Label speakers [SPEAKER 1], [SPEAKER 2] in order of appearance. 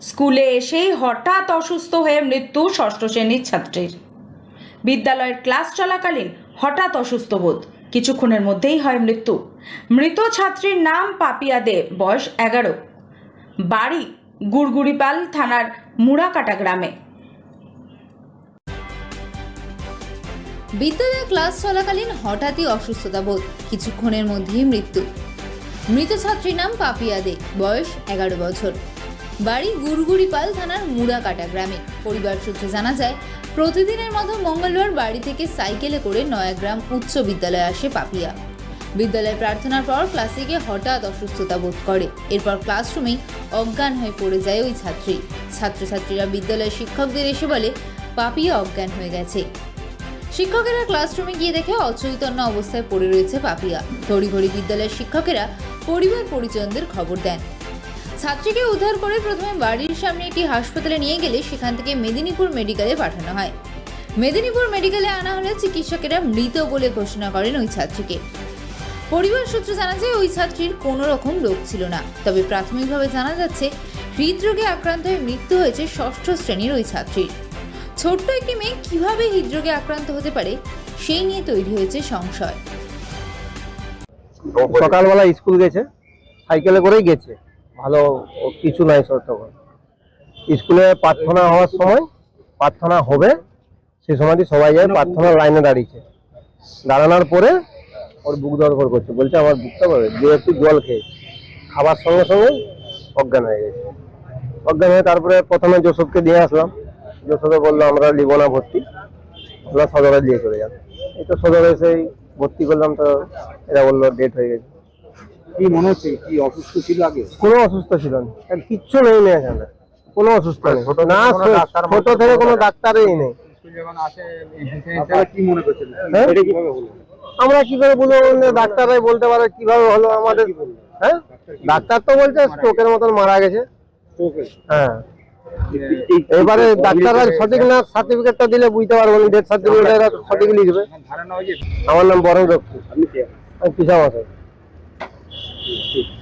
[SPEAKER 1] স্কুলে এসেই হঠাৎ অসুস্থ হয়ে মৃত্যু ষষ্ঠ শ্রেণির ছাত্রীর। বিদ্যালয়ের ক্লাস চলাকালীন হঠাৎ অসুস্থ বোধ। কিছুক্ষণের মধ্যেই হয় মৃত্যু। মৃত ছাত্রীর নাম পাপিয়া দে, বয়স এগারো। বাড়ি গুড়গুড়িপাল থানার মুড়াকাটা গ্রামে।
[SPEAKER 2] বিদ্যালয়ে ক্লাস চলাকালীন হঠাৎই অসুস্থতা বোধ। কিছুক্ষণের মধ্যেই মৃত্যু। মৃত ছাত্রীর নাম পাপিয়া দে, বয়স এগারো বছর। বাড়ি গুড়গুড়িপাল থানার মুড়াকাটা গ্রামে। পরিবার সূত্রে জানা যায়, প্রতিদিনের মতো মঙ্গলবার বাড়ি থেকে সাইকেলে করে নয়াগ্রাম উচ্চ বিদ্যালয়ে আসে পাপিয়া। বিদ্যালয়ে প্রার্থনার পর ক্লাসে গিয়ে হঠাৎ অসুস্থতা বোধ করে। এরপর ক্লাসরুমেই অজ্ঞান হয়ে পড়ে যায় ওই ছাত্রী। ছাত্রছাত্রীরা বিদ্যালয়ের শিক্ষকদের এসে বলে, পাপিয়া অজ্ঞান হয়ে গেছে। শিক্ষকেরা ক্লাসরুমে গিয়ে দেখে অচৈতন্য অবস্থায় পড়ে রয়েছে পাপিয়া। তড়িঘড়ি বিদ্যালয়ের শিক্ষকেরা পরিবার পরিজনদের খবর দেন। ছাত্রীকে উদ্ধার করে প্রথমে বাড়ির সামনে একটি হাসপাতালে নিয়ে গেলে সেখান থেকে মেদিনীপুর মেডিকেলে পাঠানো হয়। মেদিনীপুর মেডিকেলে আনা হলে চিকিৎসকেরা মৃত বলে ঘোষণা করেন ওই ছাত্রীকে। পরিবার সূত্রে জানা যায়, ওই ছাত্রীর কোনো রকম রোগ ছিল না। তবে প্রাথমিকভাবে জানা যাচ্ছে, হৃদরোগে আক্রান্ত হয়ে মৃত্যু হয়েছে ষষ্ঠ শ্রেণির ওই ছাত্রীর। ছোট্ট একটি মেয়ে কীভাবে হৃদরোগে আক্রান্ত হতে পারে, সেই নিয়ে তৈরি হয়েছে সংশয়।
[SPEAKER 3] সকালবেলা স্কুল গেছে, সাইকেলে করেই গেছে। ভালো কিছু নাই তখন স্কুলে প্রার্থনা হওয়ার সময় প্রার্থনা হবে, সে সময়টি সবাই যায়, প্রার্থনার লাইনে দাঁড়িয়েছে। দাঁড়ানোর পরে ওর বুক দরকার করছে, বলছে আমার বুকটা পাবে দিয়ে একটু জল খেয়ে। খাবার সঙ্গে সঙ্গে অজ্ঞান হয়ে গেছে। অজ্ঞান হয়ে তারপরে প্রথমে যশোদকে দিয়ে আসলাম। যশোদে বলল, আমরা নিব না ভর্তি ওরা সদরে দিয়ে চলে যাবে। এই তো সদরে এসেই ভর্তি করলাম, তো এরা বলল ডেট হয়ে গেছে।
[SPEAKER 4] কি মনে হচ্ছে? কি অসুস্থ ছিল আগে?
[SPEAKER 3] কোনো অসুস্থ ছিল না। কিচ্ছু নেই না এখানে। কোনো অসুস্থ নেই।
[SPEAKER 4] ছোট
[SPEAKER 3] না
[SPEAKER 4] কোনো
[SPEAKER 3] ছোট থেকে কোনো ডাক্তারই নেই।
[SPEAKER 4] কি মনে করছেন?
[SPEAKER 3] হ্যাঁ?
[SPEAKER 4] এটা কীভাবে হলো?
[SPEAKER 3] আমরা কি করে বলব? ডাক্তাররাই বলতে পারে কীভাবে হলো আমাদের। হ্যাঁ? ডাক্তার তো বলছে স্ট্রোকের মতন মারা গেছে। হ্যাঁ। এবারে ডাক্তাররা সঠিক না সার্টিফিকেটটা দিলে বুঝতে পারব না ডেথ সার্টিফিকেট সঠিক লিখবে। আমার নাম বরং
[SPEAKER 4] কে?
[SPEAKER 3] আমি পিসা মাসাই Sim.